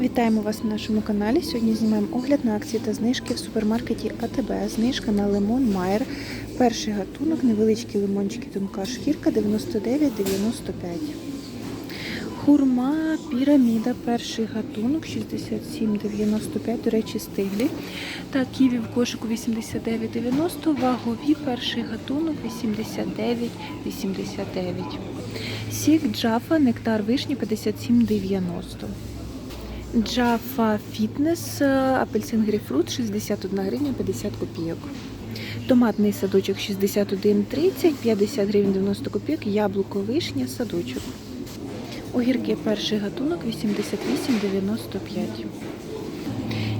Вітаємо вас на нашому каналі. Сьогодні знімаємо огляд на акції та знижки в супермаркеті АТБ. Знижка на лимон Майер. Перший гатунок, невеличкі лимончики, тонка шкірка 99,95. Хурма піраміда, перший гатунок 67,95, до речі, стиглі. Та ківі в кошику 89,90, вагові перший гатунок 89,89. Сік Джафа, нектар вишні 57,90. Джафа Фітнес, апельсин грейпфрут 61 гривня 50 копійок. Томатний садочок 61,30, 50 гривень 90 копійок, яблуко вишня, садочок. Огірки перший гатунок 88,95.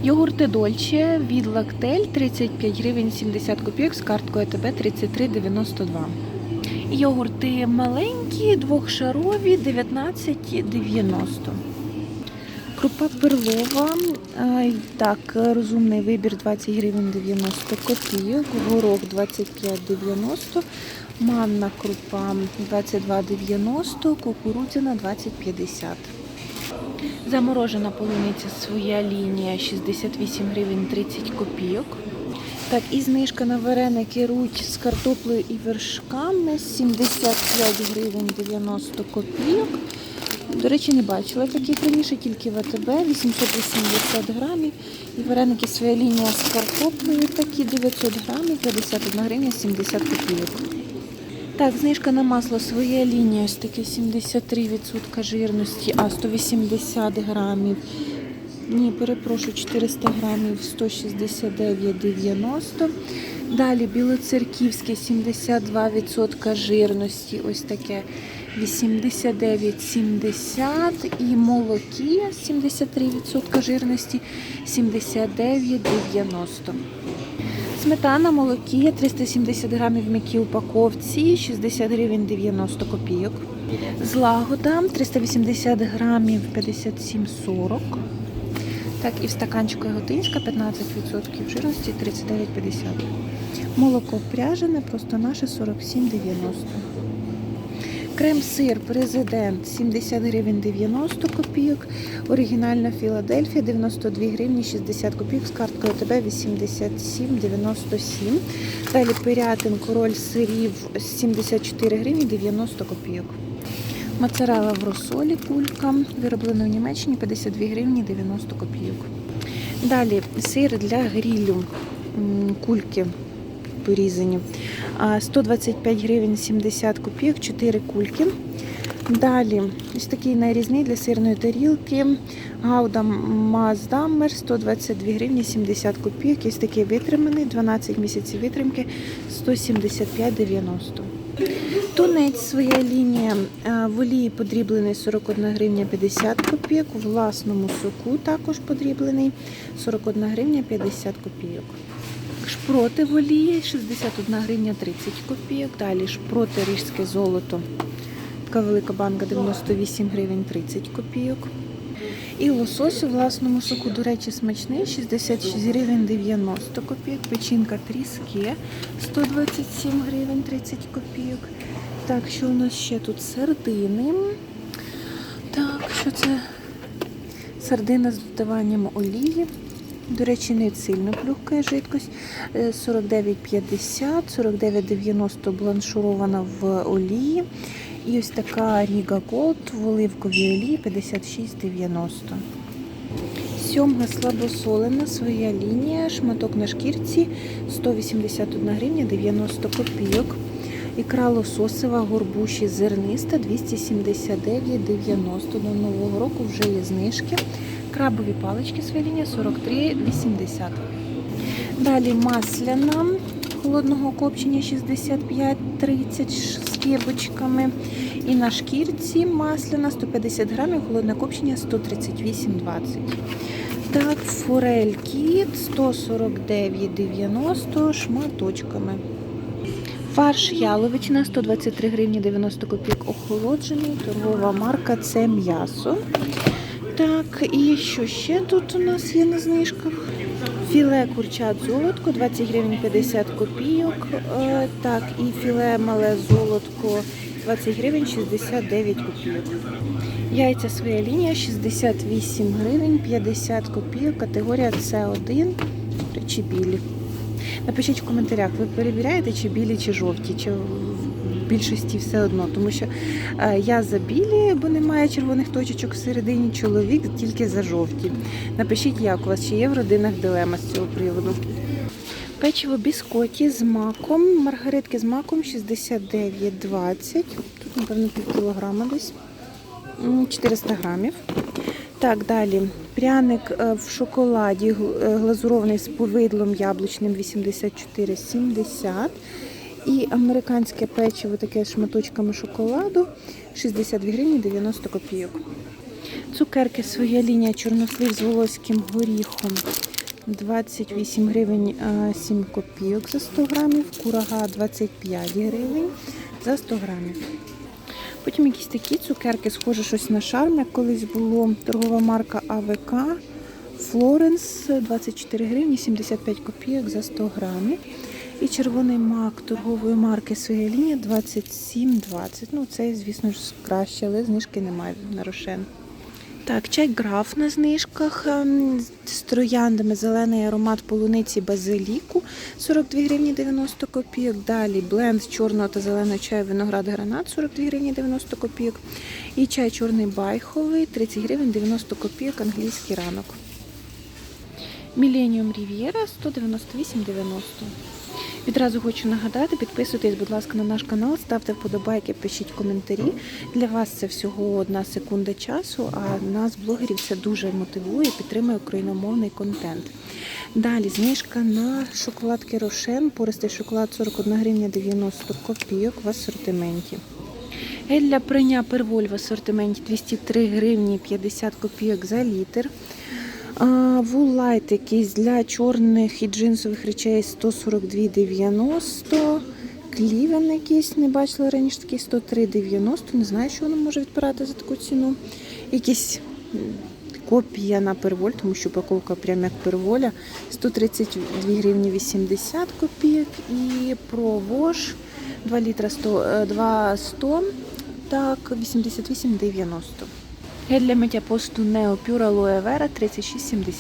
Йогурти Дольче від Лактель 35 гривень 70 копійок з карткою АТБ 33,92. Йогурти маленькі, двохшарові 19,90. Крупа перлова. Так, розумний вибір 20 гривень 90 копійок, горох 25,90, манна крупа 22,90, кукурудзяна 20,50. Заморожена полуниця своя лінія 68 гривень 30 копійок. Так, і знижка на вареники руть з картоплею і вершками 75 гривень 90 копійок. До речі, не бачила таких раніше, тільки в АТБ 880 грамів. І вареники своя лінія з картоплею такі 900 грамів, 51 гривня 70 копійок. Так, знижка на масло своя лінія, ось таке 73% жирності, а 180 грамів. Ні, перепрошую, 400 грамів 169,90. Далі білоцерківське 72% жирності, ось таке 89,70 і молокі 73% жирності 79,90. Сметана молокія 370 грамів в м'якій упаковці 60 гривень 90 копійок. Злагода 380 грамів 57,40. Так, і в стаканчику яготинська 15% жирності 39,50. Молоко пряжене, просто наше 47,90. Крем-сир президент 70 гривень 90 копійок. Оригінальна Філадельфія 92 гривні 60 копійок з карткою ТБ 87,97. Далі Пирятин король сирів 74 гривні 90 копійок. Моцарелла в розсолі кулька, вироблена в Німеччині 52 гривні 90 копійок. Далі сир для грілю кульки порізані. 125 гривень 70 копійок, 4 кульки. Далі ось такий нарізний для сирної тарілки. Гауда Маздаммер 122 гривні 70 копійок. Ось такий витриманий, 12 місяців витримки 175,90. Тунець своя лінія в олії подріблений 41 гривня 50 копійок, у власному соку також подріблений 41 гривня 50 копійок. Шпроти в олії 61 гривня 30 копійок. Далі шпроти ріжське золото. Така велика банка 98 гривень 30 копійок. І лосось у власному соку, до речі, смачний 66 гривень 90 копійок. Печінка тріски 127 гривень 30 копійок. Так, що у нас ще тут сердини? Так, що це? Сардина з додаванням олії. До речі, не сильно плюхкає жидкость. Е, 49,50, 49,90 бланшурована в олії. І ось така Ріга Голд в оливковій олії 56,90. Сьомга слабосолена, своя лінія, шматок на шкірці 181 гривня 90 копійок. Ікра лососева, горбуші зерниста 279,90. До нового року вже є знижки. Крабові палички своя лінія 43,80. Далі масляна холодного копчення 65,30 з кебочками. І на шкірці масляна 150 грамів, холодне копчення 138,20. Так, форель кіт 149,90 шматочками. Фарш яловичина 123 гривні 90 копійок охолоджений. Торгова марка це м'ясо. Так, і що ще тут у нас є на знижках? Філе курчат золотко 20 гривень 50 копійок. Е, Так, і філе мале золотко 120 гривень 69 копійок. Яйця своя лінія 68 гривень 50 копійок, категорія С1 чи білі. Напишіть в коментарях, ви перевіряєте, чи білі, чи жовті, чи більшості все одно. Тому що е, я за білі, бо немає червоних точечок всередині, чоловік тільки за жовті. Напишіть, як у вас, чи є в родинах дилема з цього приводу. Печиво біскоті з маком, маргаритки з маком 69,20. Тут, напевно, пів кілограма десь. 400 грамів. Так, далі. Пряник е, в шоколаді е, глазурований з повидлом яблучним 84,70. І американське печиво таке з шматочками шоколаду 62 гривні 90 копійок. Цукерки своя лінія чорнослив з волоським горіхом 28 гривень е, 7 копійок за 100 грамів, курага 25 гривень за 100 грамів. Потім якісь такі цукерки, схоже щось на шарм, як колись було. Торгова марка АВК Флоренс 24 гривні 75 копійок за 100 грамів. І червоний мак торгової марки своя лінія 27,20. Ну, це, звісно ж, краще, але знижки немає на рошен. Так, чай граф на знижках ем, з трояндами, зелений аромат полуниці базиліку 42 гривні 90 копійок. Далі бленд чорного та зеленого чаю виноград гранат 42 гривні 90 копійок. І чай чорний байховий 30 гривень 90 копійок англійський ранок. Міленіум Рів'єра 198,90. Відразу хочу нагадати, підписуйтесь, будь ласка, на наш канал, ставте вподобайки, пишіть коментарі. Для вас це всього одна секунда часу, а нас, блогерів, це дуже мотивує, підтримує україномовний контент. Далі знижка на шоколадки Рошен, пористий шоколад 41 гривня 90 копійок в асортименті. Гель для прання перволь в асортименті 203 гривні 50 копійок за літр. Вулайт якийсь для чорних і джинсових речей 142,90. Клівен якийсь, не бачила раніше такий 103,90. Не знаю, що воно може відбирати за таку ціну. Якісь копія на перволь, тому що упаковка прям як перволя. 132 гривні 80 копійок. І провож 2 літра 100, е, 2 100, так, 88,90. Гель для миття посту Neo Pure Aloe Vera 36,70.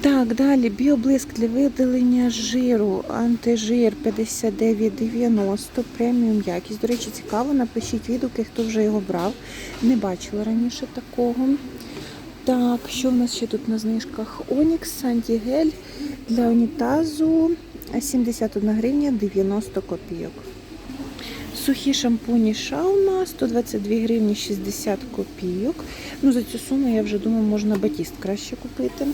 Так, далі біоблиск для видалення жиру, антижир 59,90, преміум якість. До речі, цікаво, напишіть відгуки, хто вже його брав. Не бачила раніше такого. Так, що в нас ще тут на знижках? Онікс, антигель для унітазу 71 гривня 90 копійок. Сухі шампуні Шаума 122 гривні 60 копійок. Ну, за цю суму я вже думаю, можна батіст краще купити.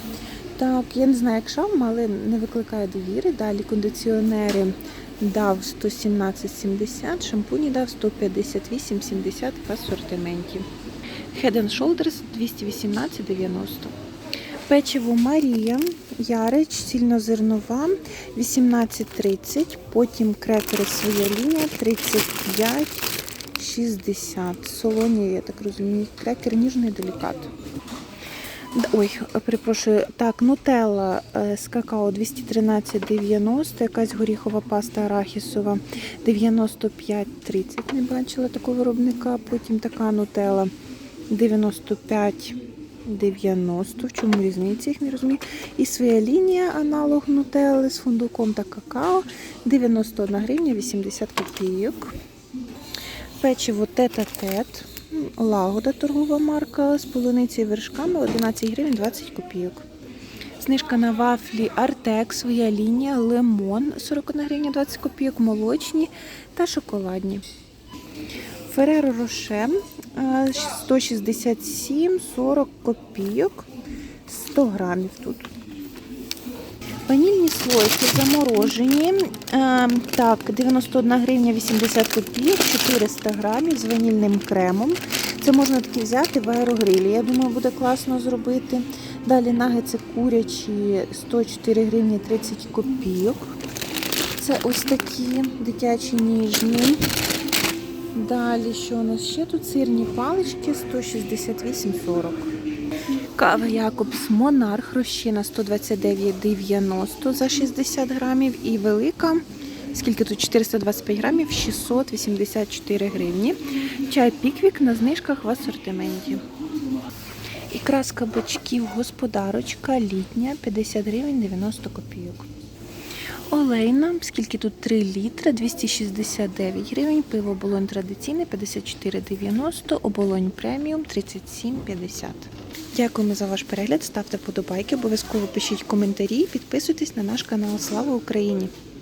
Так, я не знаю, як шаума, але не викликає довіри. Далі кондиціонери дав 117,70, шампуні дав 158,70 в асортименті. Head and Shoulders 218,90. Печиво Марія, Ярич, цільнозернова 18,30. Потім крекери своя лінія 35,60. Солоні, я так розумію, крекер ніжний делікат. Ой, перепрошую. Так, нутелла е, з какао 213,90, якась горіхова паста арахісова 95,30. Не бачила такого виробника. Потім така нутелла 95 90. В чому різниця, їх не розумію. І своя лінія аналог нутелли з фундуком та какао 91 гривня 80 копійок. Печиво тет-а-тет. Лагода торгова марка з полуниці і вершками 11 гривень 20 копійок. Знижка на вафлі Артек, своя лінія, лимон 41 гривня 20 копійок, молочні та шоколадні. Фереро Роше 167 40 копійок 100 грамів тут. Ванільні слойки заморожені. Е, так, 91 гривня 80 копійок, 400 грамів з ванільним кремом. Це можна такі взяти в аерогрилі. Я думаю, буде класно зробити. Далі нагетси курячі 104 гривні 30 копійок. Це ось такі дитячі ніжні. Далі, що у нас ще тут? Сирні палички 168,40. Кава Якобс Монарх розчина 129,90 за 60 грамів і велика Скільки тут 425 грамів, 684 гривні. Чай піквік на знижках в асортименті. Ікра з кабачків господарочка літня 50 гривень 90 копійок. Олейна, скільки тут 3 літри, 269 гривень. Пиво оболонь традиційне 54,90, оболонь преміум 37,50. Дякуємо за ваш перегляд. Ставте подобайки, обов'язково пишіть коментарі, підписуйтесь на наш канал. Слава Україні!